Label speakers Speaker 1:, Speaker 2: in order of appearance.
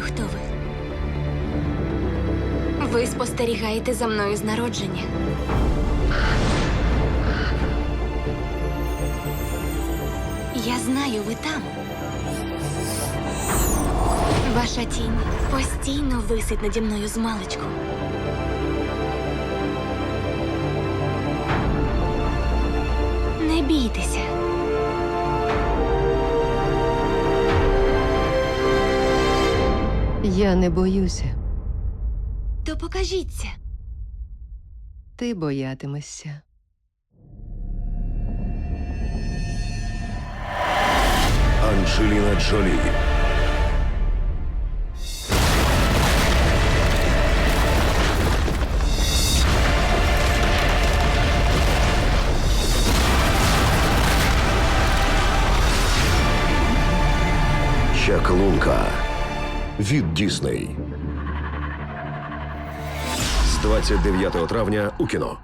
Speaker 1: хто ви? Ви спостерігаєте за мною з народження. Я знаю, ви там. Ваша тінь постійно висить наді мною з маличку. Не бійтеся.
Speaker 2: Я не боюся.
Speaker 1: То покажіться.
Speaker 2: Ти боятимешся.
Speaker 3: Анджеліна Джолі. Чаклунка від Дісней. З 29 травня у кіно.